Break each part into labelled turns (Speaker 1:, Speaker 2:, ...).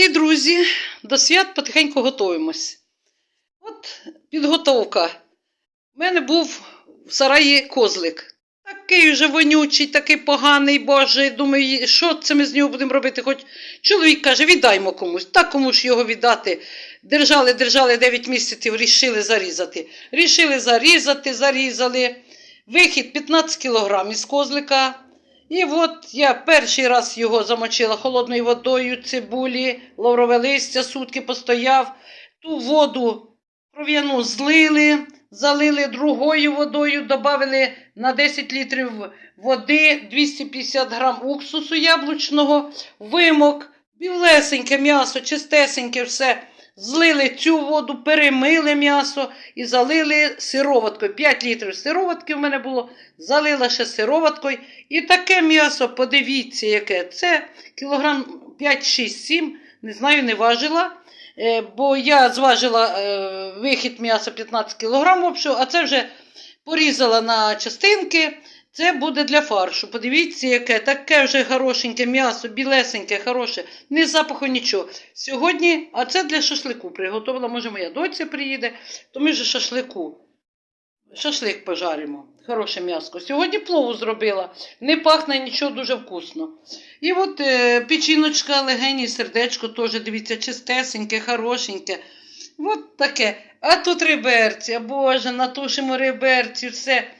Speaker 1: Дорогі друзі, до свят потихеньку готуємось. От підготовка. У мене був в сараї козлик. Такий вже вонючий, такий поганий, боже. Думаю, що це ми з нього будемо робити? Хоч чоловік каже, віддаймо комусь. Так кому ж його віддати. Держали, держали 9 місяців, рішили зарізати. Рішили зарізати, зарізали. Вихід 15 кілограм із козлика. І от я перший раз його замочила холодною водою, цибулі, лаврове листя, сутки постояв. Ту воду кров'яну злили, залили другою водою, додали на 10 літрів води, 250 грам уксусу яблучного, вимок, білесеньке м'ясо, чистесеньке все. Злили цю воду, перемили м'ясо і залили сироваткою. 5 літрів сироватки в мене було, залила ще сироваткою. І таке м'ясо, подивіться, яке. Це кілограм 5-6-7, не знаю, не важила. Е, Бо я зважила е, вихід м'яса 15 кілограм, а це вже порізала на частинки. Це буде для фаршу. Подивіться, яке таке вже хорошеньке м'ясо, білесеньке, хороше, не запаху нічого. Сьогодні, а це для шашлику приготувала, може, моя доця приїде, то ми вже шашлику. Шашлик пожаримо. Хороше м'яско. Сьогодні плову зробила. Не пахне нічого дуже вкусно. І от е, печіночка, легені, сердечко теж, дивіться, чистесеньке, хорошеньке. От таке. А тут реберці, боже, натушимо реберці, все.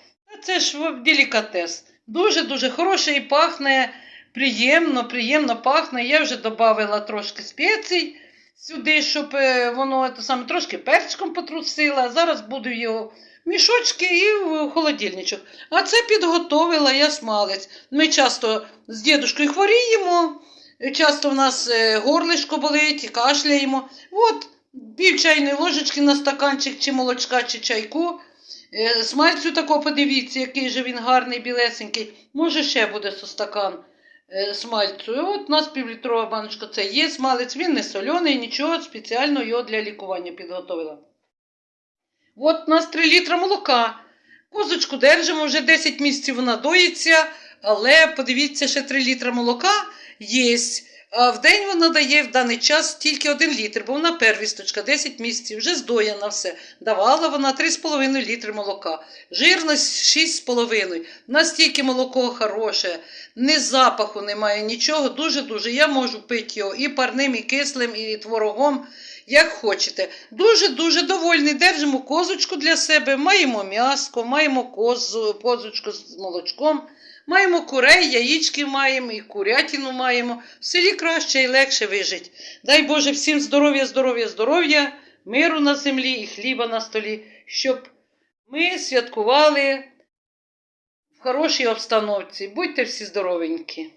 Speaker 1: Це ж делікатес. Дуже-дуже хороше і пахне приємно, приємно пахне. Я вже додала трошки спецій сюди, щоб е, воно те саме, трошки перчиком потрусила. Зараз буду його в мішочки і в холодильничок. А це підготовила я смалець. Ми часто з дідушкою хворіємо, часто в нас е, горлишко болить, кашляємо. От пів чайної ложечки на стаканчик чи молочка, чи чайку. Е, Смальцю такого подивіться, який же він гарний, білесенький. Може, ще буде стакан е, смальцю. І от у нас півлітрова баночка це є смалець, він не соляний, нічого, спеціально його для лікування підготовила. От у нас 3 літра молока. Козочку держимо, вже 10 місяців вона доїться, але подивіться, ще 3 літра молока є. А в день вона дає в даний час тільки 1 літр, бо вона первісточка, 10 місяців, вже здояна все. Давала вона 3,5 літри молока. Жирність 6,5. Настільки молоко хороше, ні запаху немає, нічого. Дуже-дуже. Я можу пити його і парним, і кислим, і творогом. Як хочете. Дуже-дуже довольні. Держимо козочку для себе, маємо м'яско, маємо козу, козочку з молочком, маємо курей, яєчки маємо, і курятину маємо. В селі краще і легше вижить. Дай Боже всім здоров'я, здоров'я, здоров'я, миру на землі і хліба на столі, щоб ми святкували в хорошій обстановці. Будьте всі здоровенькі.